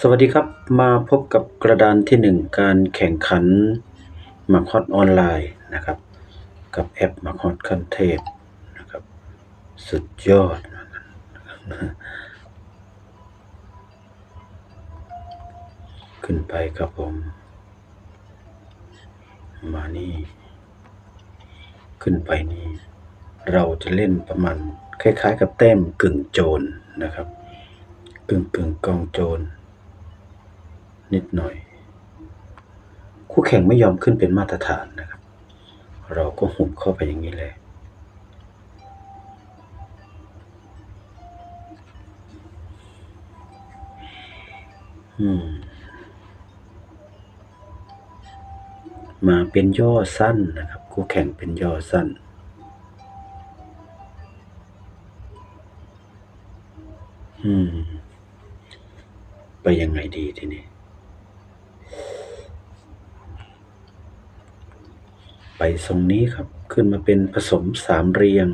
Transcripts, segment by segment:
สวัสดีครับ มาพบกับกระดานที่หนึ่งการแข่งขันหมักฮอตออนไลน์นะครับ กับแอปหมักฮอตขั้นเทพนะครับ สุดยอด ขึ้นไปครับผม มานี่ ขึ้นไปนี่ เราจะเล่นประมาณ คล้ายๆ กับแต้มกึ่งโจรนะครับ กึ่งกึ่งกองโจร นิดหน่อย คู่แข่งไม่ยอมขึ้นเป็นมาตรฐานนะครับ เราก็หุบเข้าไปอย่างนี้เลยมมาเป็นย่อสั้นนะครับ คู่แข่งเป็นย่อสั้นอืมไปยังไงดีทีนี้ ไปทรงนี้ครับ ขึ้นมาเป็นผสมสามเรียง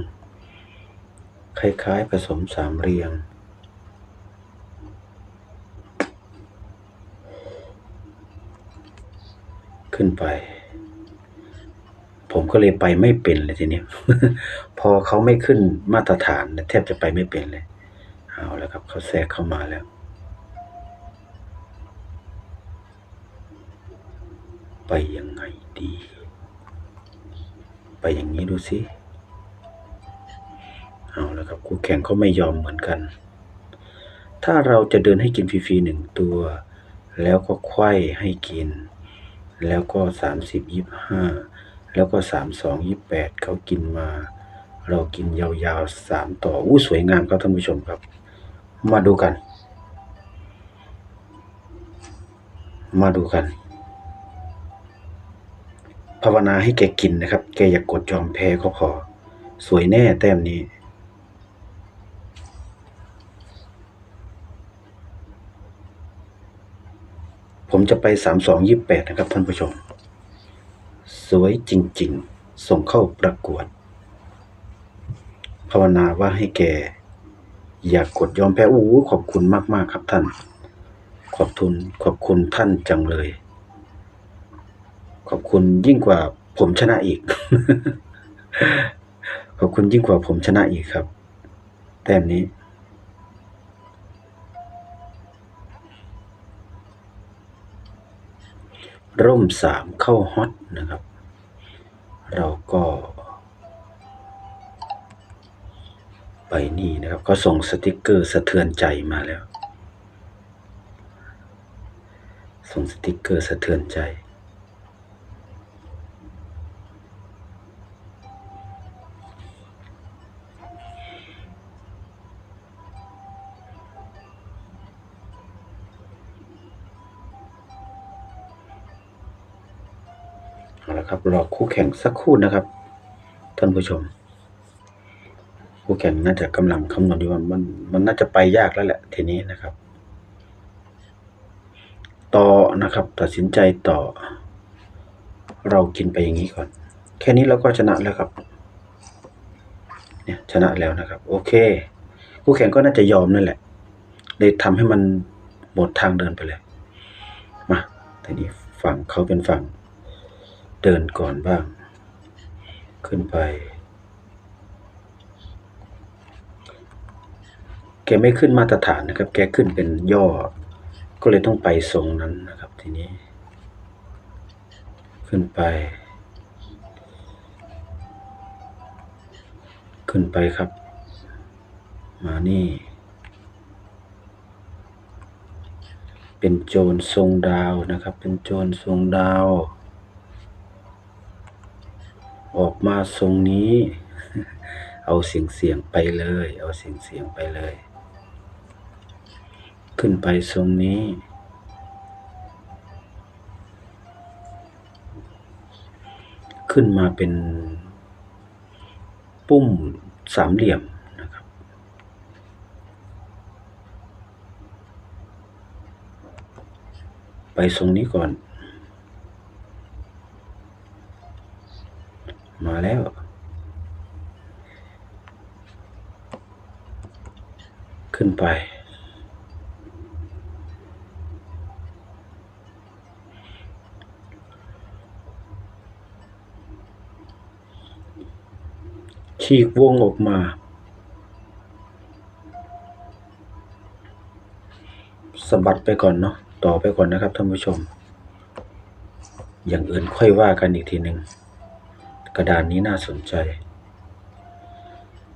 คล้ายๆ ผสมสามเรียง ขึ้นไป ผมก็เลยไปไม่เป็นเลยทีนี้ พอเขาไม่ขึ้นมาตรฐานแทบจะไปไม่เป็นเลย เอาแล้วครับเขาแทรกเข้ามาแล้วไปยังไงดี ไปอย่างนี้ดูสิเอาแล้วครับคู่แข่งเขาไม่ยอมเหมือนกัน ถ้าเราจะเดินให้กินฟรีๆหนึ่งตัว แล้วก็ไขว้ให้กิน แล้วก็สามสิบยี่ห้าแล้วก็สามสองยี่แปดเขากินมา เรากินยาวๆสามต่ออู้สวยงามครับท่านผู้ชมครับ มาดูกัน มาดูกัน ภาวนาให้แกกินนะครับ แกอย่ากกดยอมแพ้ก็พอ สวยแน่แต้มนี้ผมจะไปสามสองยี่แปดนะครับ ท่านผู้ชม สวยจริง ๆ ส่งเข้าประกวด ภาวนาว่าให้แก อย่ากดยอมแพ้โอ้ขอบคุณมาก ๆ ครับท่าน ขอบคุณขอบคุณท่านจังเลย ขอบคุณยิ่งกว่าผมชนะอีก ขอบคุณยิ่งกว่าผมชนะอีกครับ แต้มนี้ ร่มสามเข้าฮอตนะครับ เราก็ ไปนี่นะครับ ก็ส่งสติกเกอร์สะเทือนใจมาแล้ว ส่งสติกเกอร์สะเทือนใจ ข่งสักครู่นะครับ ท่านผู้ชม คู่แข่งน่าจะกำลังคำนวณอยู่ว่ามันมันน่าจะไปยากแล้วแหละทีนี้นะครับ ต่อนะครับ ตัดสินใจต่อ เรากินไปอย่างนี้ก่อน แค่นี้เราก็ชนะแล้วครับเนี่ยชนะแล้วนะครับ โอเค คู่แข่งก็น่าจะยอมนั่นแหละเลยทำให้มันหมดทางเดินไปเลยมาทีนี้ฝั่งเขาเป็นฝั่ง เดินก่อนบ้าง ขึ้นไป แกไม่ขึ้นมาตรฐานนะครับ แกขึ้นเป็นย่อ ก็เลยต้องไปทรงนั้นนะครับทีนี้ ขึ้นไป ขึ้นไปครับ มานี่ เป็นโจรทรงดาวนะครับ เป็นโจรทรงดาว ออกมาทรงนี้ เอาเสียงเสียงไปเลย เอาเสียงเสียงไปเลย ขึ้นไปทรงนี้ ขึ้นมาเป็นปุ้มสามเหลี่ยมนะครับ ไปทรงนี้ก่อน ไป ฉีกวงออกมา สบัดไปก่อนเนาะต่อไปก่อนนะครับท่านผู้ชม อย่างอื่นค่อยว่ากันอีกทีหนึ่งกระดานนี้น่าสนใจ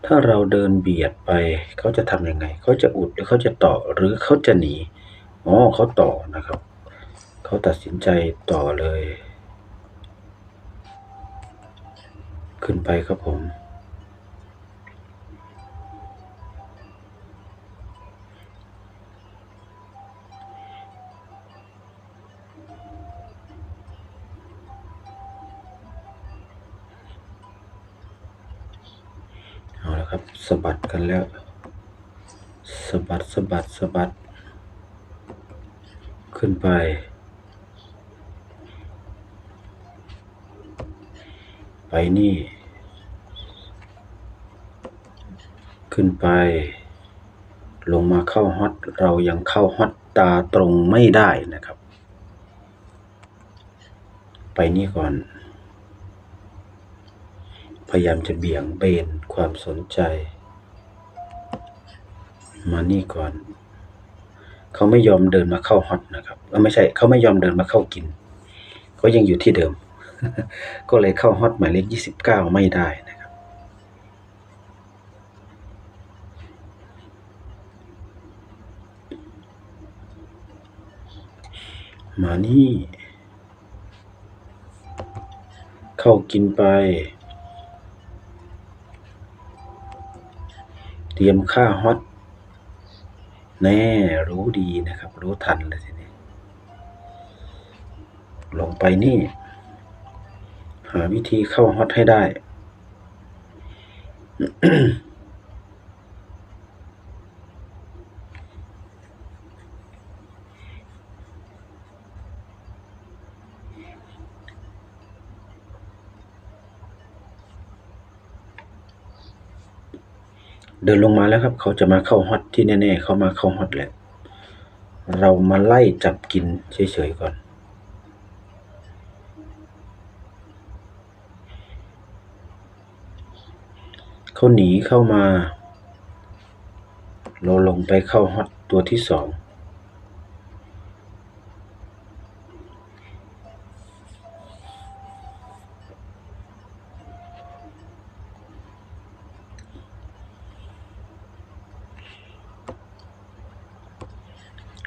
ถ้าเราเดินเบียดไป เขาจะทำยังไง เขาจะอุดหรือเขาจะต่อหรือเขาจะหนีอ๋อเขาต่อนะครับ เขาตัดสินใจต่อเลย ขึ้นไปครับผม ครับสะบัดกันแล้วสะบัดสะบัดสะบัด ขึ้นไป ไปนี่ ขึ้นไป ลงมาเข้าฮอตเรายังเข้าฮอตตาตรงไม่ได้นะครับ ไปนี่ก่อน พยายามจะเบี่ยงเบน ความสนใจ มานี่ก่อน เขาไม่ยอมเดินมาเข้าฮอตนะครับเออไม่ใช่เขาไม่ยอมเดินมาเข้ากินเขายังอยู่ที่เดิม ก็เลยเข้าฮอตหมายเลขยี่สิบเก้าไม่ได้นะครับ มานี่ เข้ากินไป เตรียมค่าฮอตแน่รู้ดีนะครับ รู้ทันเลยทีนี้ ลงไปนี่ หาวิธีเข้าฮอตให้ได้ เดินลงมาแล้วครับ เขาจะมาเข้าฮอตที่แน่ๆเขามาเข้าฮอตแหละ เรามาไล่จับกินเฉยๆก่อน เขาหนีเข้ามา เราลงไปเข้าฮอตตัวที่สอง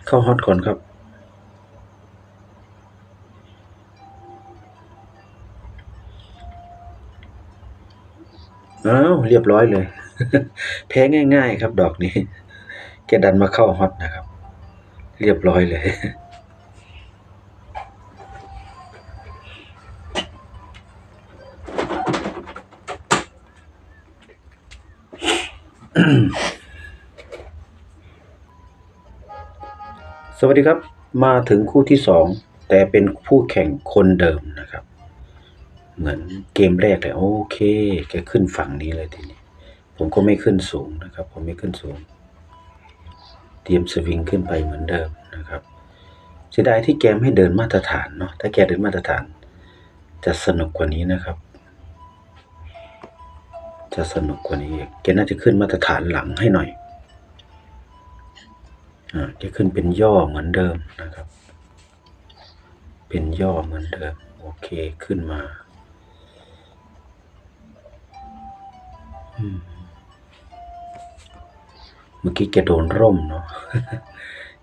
เข้าฮอตก่อนครับอ้าวเรียบร้อยเลย แพ้ง่าย ๆ ครับ ดอกนี้ แกดันมาเข้าฮอตนะครับ เรียบร้อยเลยส วัสดีครับ มาถึงคู่ที่สองแต่เป็นผู้แข่งคนเดิมนะครับ เหมือนเกมแรกเลยโอเคแกขึ้นฝั่งนี้เลยทีนี้ ผมก็ไม่ขึ้นสูงนะครับ ผมไม่ขึ้นสูง เตรียมสวิงขึ้นไปเหมือนเดิมนะครับเสียดายที่แกไม่เดินมาตรฐานเนาะถ้าแกเดินมาตรฐาน จะสนุกกว่านี้นะครับ จะสนุกกว่านี้แกน่าจะขึ้นมาตรฐานหลังให้หน่อย จะขึ้นเป็นย่อเหมือนเดิมนะครับ เป็นย่อเหมือนเดิม โอเคขึ้นมาเมื่อกี้แกโดนร่มเนาะ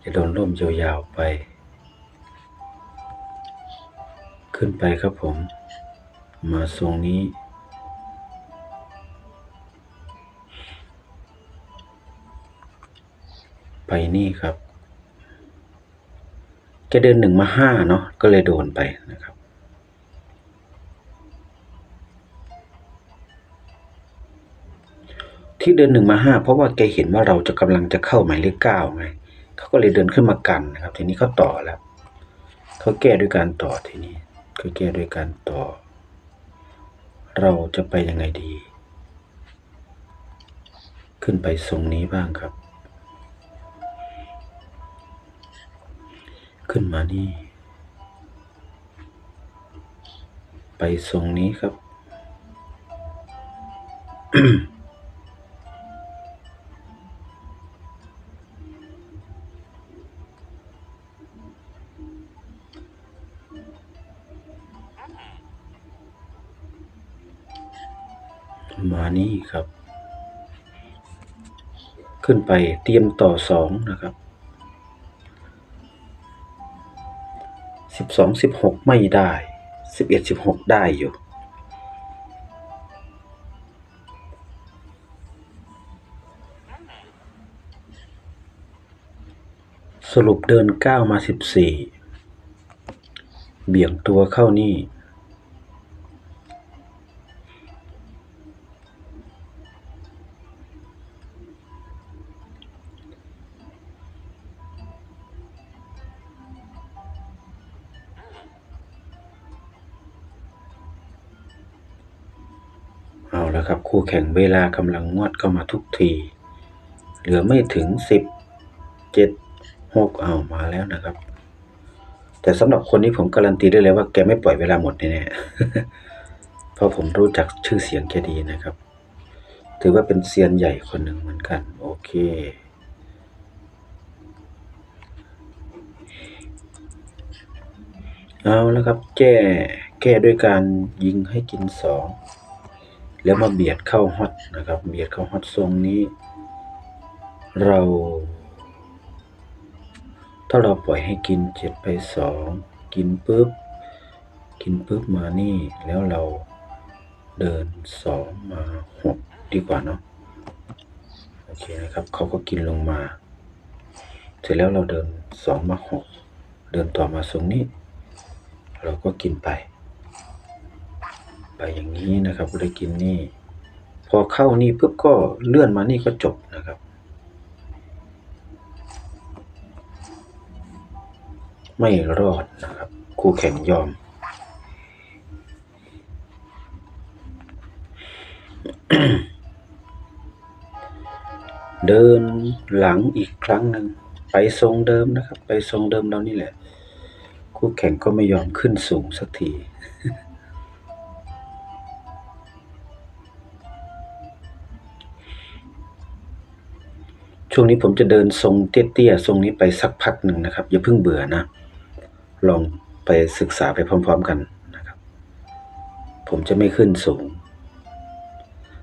แกโดนร่มยาวๆไป ขึ้นไปครับผม มาทรงนี้ ไปนี่ครับแกเดินหนึ่งมาห้าเนาะก็เลยโดนไปนะครับที่เดินหนึ่งมาห้าเพราะว่าแกเห็นว่าเราจะกำลังจะเข้าหมายเลขเก้าไงเขาก็เลยเดินขึ้นมากันนะครับ ทีนี้เขาต่อแล้วเขาแก้ด้วยการต่อทีนี้เขาแก้ด้วยการต่อ เราจะไปยังไงดี ขึ้นไปทรงนี้บ้างครับ ขึ้นมานี่ ไปทรงนี้ครับ มานี่ครับ ขึ้นไปเตรียมต่อสองนะครับ สองสิบหกไม่ได้สิบเอ็ดสิบหกได้อยู่สรุปเดินเก้ามาสิบสี่เบี่ยงตัวเข้านี่ แล้วครับ คู่แข่งเวลากำลังงวดเข้ามาทุกที เหลือไม่ถึงสิบเจ็ดหกเอามาแล้วนะครับ แต่สำหรับคนนี้ผมการันตีได้เลยว่าแกไม่ปล่อยเวลาหมดแน่ๆเพราะผมรู้จักชื่อเสียงแกดีนะครับ ถือว่าเป็นเซียนใหญ่คนหนึ่งเหมือนกัน โอเคเอาแล้วครับ แก้ แก้ด้วยการยิงให้กินสอง แล้วมาเบียดเข้าฮอตนะครับ เบียดเข้าฮอตทรงนี้ เรา ถ้าเราปล่อยให้กินเจ็ดไปสองกินปุ๊บ กินปุ๊บมานี่ แล้วเราเดินสองมาหกดีกว่าเนาะโอเคนะครับเขาก็กินลงมา เสร็จแล้วเราเดินสองมาหกเดินต่อมาทรงนี้ เราก็กินไปไป อย่างนี้นะครับได้กินนี่ พอเข้านี่ปุ๊บก็เลื่อนมานี่ก็จบนะครับ ไม่รอดนะครับ คู่แข่งยอม เดินหลังอีกครั้งหนึ่งไปทรงเดิมนะครับ ไปทรงเดิมเรานี่แหละ คู่แข่งก็ไม่ยอมขึ้นสูงสักที ช่วงนี้ผมจะเดินทรงเตี้ยๆทรงนี้ไปสักพักหนึ่งนะครับ อย่าเพิ่งเบื่อนะ ลองไปศึกษาไปพร้อม ๆกันนะครับ ผมจะไม่ขึ้นสูง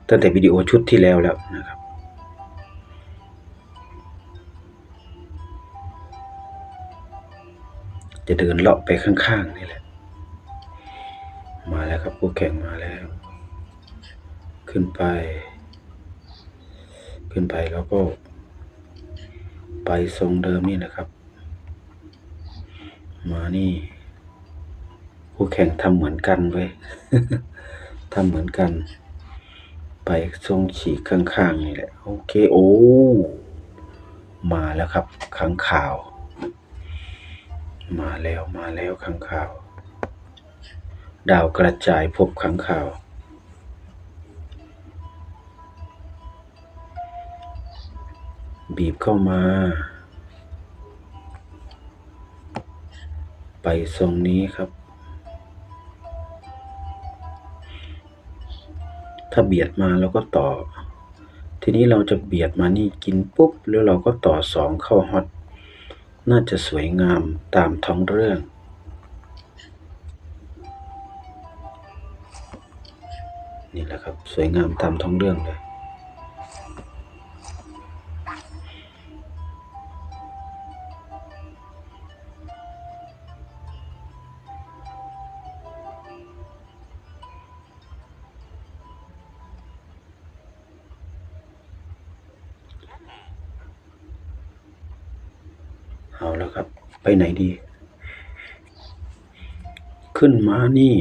ตั้งแต่วิดีโอชุดที่แล้วแล้วนะครับจะเดินเลาะไปข้างๆนี่แหละ มาแล้วครับผู้แข่งมาแล้ว ขึ้นไป ขึ้นไปแล้วก็ ไปทรงเดิมนี่นะครับ มานี่ผู้แข่งทำเหมือนกันเว้ยทำเหมือนกัน ไปทรงฉีกข้างๆนี่แหละโอเคโอ้มาแล้วครับข้างข่าว มาแล้วมาแล้วข้างข่าว ดาวกระจายพบข้างข่าว บีบเข้ามา ไปทรงนี้ครับ ถ้าเบียดมาเราก็ต่อ ทีนี้เราจะเบียดมานี่กินปุ๊บ แล้วเราก็ต่อสองเข้าฮอต น่าจะสวยงามตามท้องเรื่องนี่แหละครับ สวยงามตามท้องเรื่องเลย ไปไหนดี ขึ้นมานี่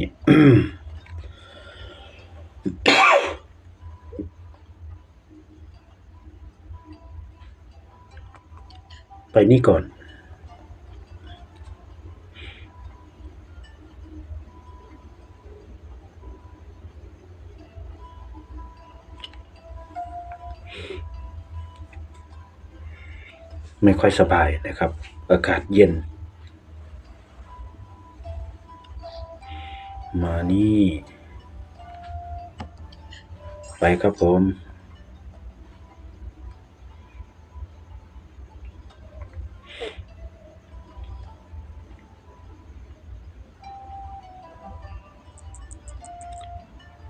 ไปนี่ก่อน ไม่ค่อยสบายนะครับ อากาศเย็น มานี่ ไปครับผม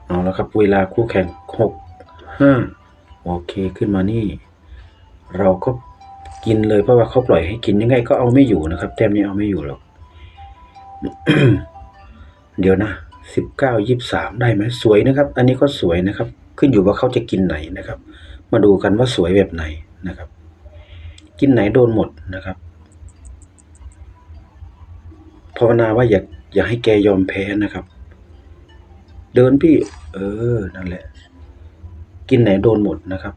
เอาแล้วครับเวลาคู่แข่งหกห้าโอเคขึ้นมานี่ เราก็ กินเลยเพราะว่าเขาปล่อยให้กินยังไงก็เอาไม่อยู่นะครับ แต้มนี้เอาไม่อยู่หรอก เดี๋ยวนะสิบเก้ายี่สามได้ไหมสวยนะครับ อันนี้ก็สวยนะครับ ขึ้นอยู่ว่าเขาจะกินไหนนะครับ มาดูกันว่าสวยแบบไหนนะครับ กินไหนโดนหมดนะครับภาวนาว่าอย่าอย่าให้แกยอมแพ้นะครับ เดินพี่ เออ นั่นแหละ กินไหนโดนหมดนะครับ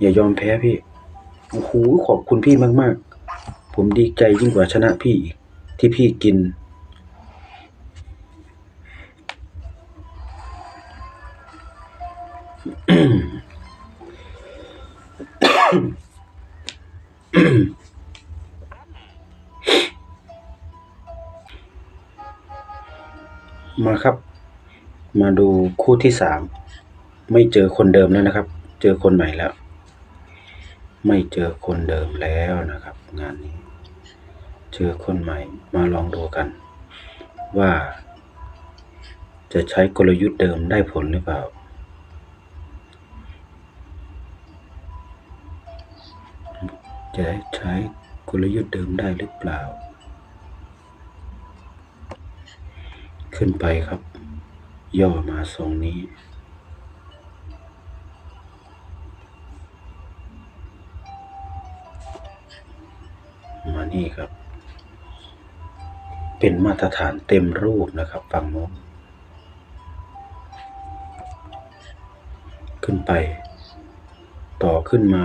อย่ายอมแพ้พี่ โอ้โหขอบคุณพี่มากๆ ผมดีใจยิ่งกว่าชนะพี่อีกที่พี่กิน มาครับ มาดูคู่ที่สาม ไม่เจอคนเดิมแล้วนะครับ เจอคนใหม่แล้ว ไม่เจอคนเดิมแล้วนะครับ งานนี้ เจอคนใหม่มาลองดูกัน ว่า จะใช้กลยุทธ์เดิมได้ผลหรือเปล่า จะใช้กลยุทธ์เดิมได้หรือเปล่า ขึ้นไปครับ ย่อมาทรงนี้ นี่ครับ เป็นมาตรฐานเต็มรูปนะครับฝั่งโน้นขึ้นไป ต่อขึ้นมา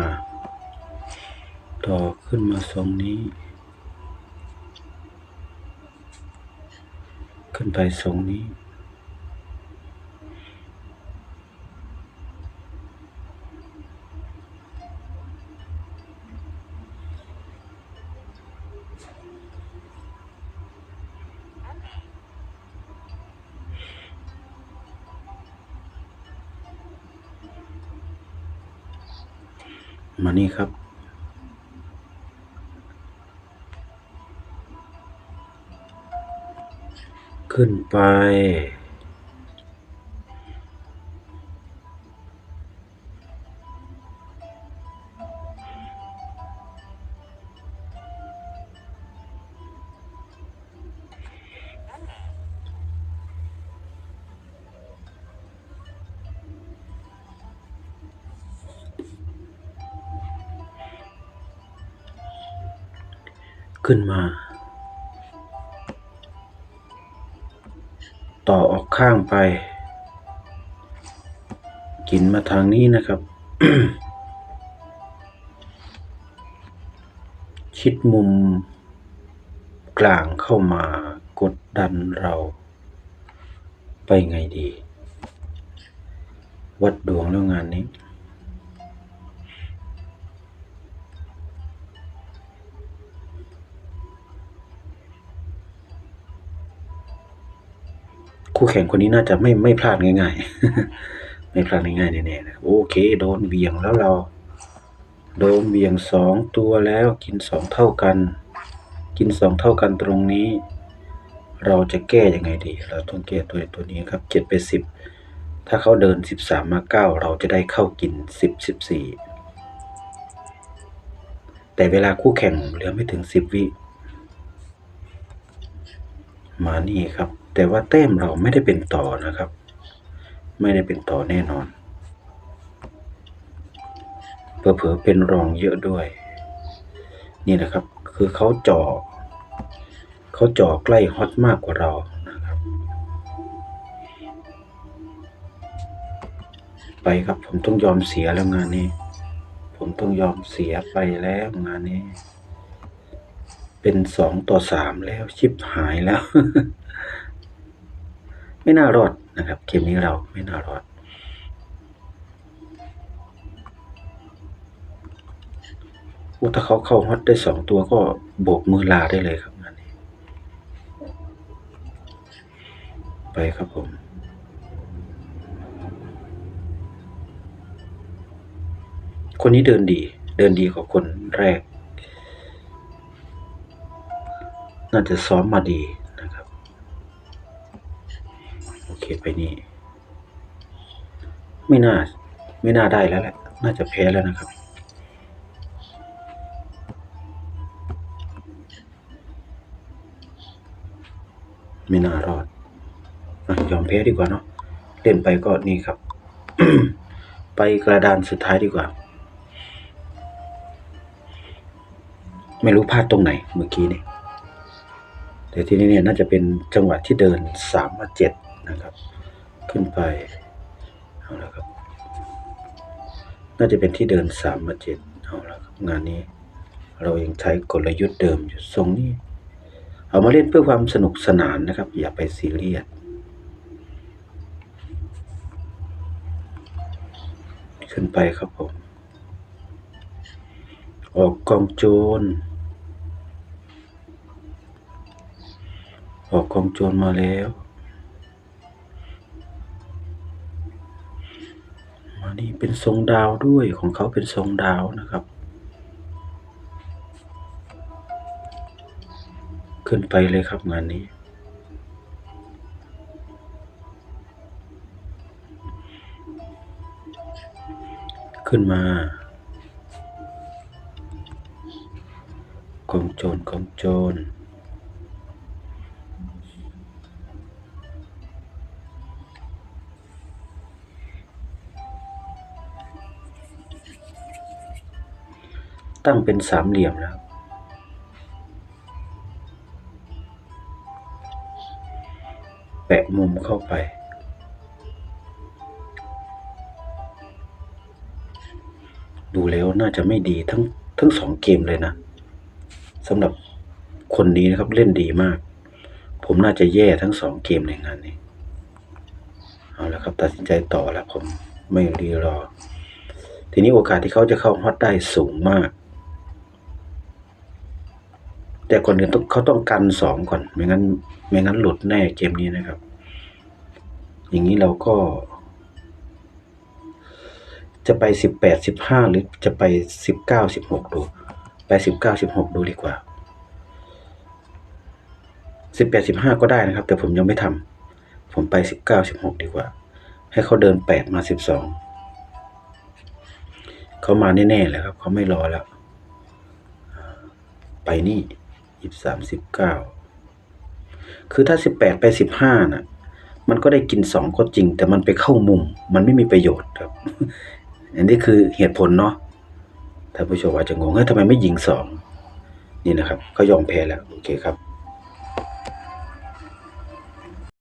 ต่อขึ้นมาทรงนี้ ขึ้นไปทรงนี้ มานี่ครับ ขึ้นไป ขึ้นมา ต่อออกข้างไป กินมาทางนี้นะครับ ชิดมุมกลางเข้ามากดดันเราไปไงดี วัดดวงแล้วงานนี้ คู่แข่งคนนี้น่าจะไม่ไม่พลาดง่าย ๆ ไม่พลาดง่ายๆแน่ๆนะโอเค โดนเบี่ยงแล้วเรา โดนเบี่ยงสองตัวแล้วกินสองเท่ากัน กินสองเท่ากันตรงนี้ เราจะแก้ยังไงดี เราต้องแก้ตัวตัวนี้ครับเจ็ดไปสิบถ้าเขาเดินสิบสามมาเก้าเราจะได้เข้ากินสิบสิบสี่แต่เวลาคู่แข่งเหลือไม่ถึงสิบวิมานี่ครับ แต่ว่าแต้มเราไม่ได้เป็นต่อนะครับ ไม่ได้เป็นต่อแน่นอนเผลอๆเป็นรองเยอะด้วย นี่นะครับ คือเขาจ่อเขาจ่อใกล้ฮอตมากกว่าเรานะครับ ไปครับผมต้องยอมเสียแล้วงานนี้ ผมต้องยอมเสียไปแล้วงานนี้ เป็นสองต่อสามแล้วชิบหายแล้ว ไม่น่ารอดนะครับ เกมนี้เราไม่น่ารอด ถ้าเขาเข้าฮอตได้สองตัวก็โบกมือลาได้เลยครับงานนี้ไปครับผมคนนี้เดินดี เดินดีกว่าคนแรก น่าจะซ้อมมาดี นะครับโอเคไปนี่ ไม่น่า ไม่น่าได้แล้วแหละ น่าจะแพ้แล้วนะครับ ไม่น่ารอดอะยอมแพ้ดีกว่าเนาะเล่นไปก็นี่ครับ ไปกระดานสุดท้ายดีกว่า ไม่รู้พลาดตรงไหนเมื่อกี้นี่แต่ที่นี่เนี่ยน่าจะเป็นจังหวะที่เดินสามมาเจ็ด นะครับ ขึ้นไปเอาละครับ น่าจะเป็นที่เดินสามมาเจ็ดเอาละครับงานนี้เรายังใช้กลยุทธ์เดิมอยู่ทรงนี้ เอามาเล่นเพื่อความสนุกสนานนะครับ อย่าไปซีเรียสขึ้นไปครับผม ออกกองโจร ออกกองโจรมาแล้ว นี่เป็นทรงดาวด้วยของเขาเป็นทรงดาวนะครับ ขึ้นไปเลยครับงานนี้ ขึ้นมากองโจรกองโจร ตั้งเป็นสามเหลี่ยมแล้ว แปะมุมเข้าไป ดูแล้วน่าจะไม่ดีทั้งทั้งสองเกมเลยนะสำหรับคนนี้นะครับเล่นดีมาก ผมน่าจะแย่ทั้งสองเกมในงานนี้ เอาละครับ ตัดสินใจต่อแล้วผมไม่รีรอ ทีนี้โอกาสที่เขาจะเข้าฮอตได้สูงมาก แต่คนอื่นต้องเขาต้องกันสองก่อน ไม่งั้น ไม่งั้นหลุดแน่เกมนี้นะครับ อย่างนี้เราก็ จะไปสิบแปดสิบห้าหรือจะไปสิบเก้าสิบหกดู ไปสิบเก้าสิบหกดูดีกว่าสิบแปดสิบห้าก็ได้นะครับ แต่ผมยังไม่ทำผมไปสิบเก้าสิบหกดีกว่า ให้เขาเดินแปดมาสิบสองเขามาแน่ๆเลยครับ เขาไม่รอแล้ว ไปนี่ ยี่สามสิบเก้าคือถ้าสิบแปดไปสิบห้าน่ะ มันก็ได้กินสองก็จริง แต่มันไปเข้ามุม มันไม่มีประโยชน์ครับ อันนี้คือเหตุผลเนาะท่านผู้ชมอาจจะงงเฮ้ยทำไมไม่ยิงสองนี่นะครับเขายอมแพ้แล้ว โอเคครับ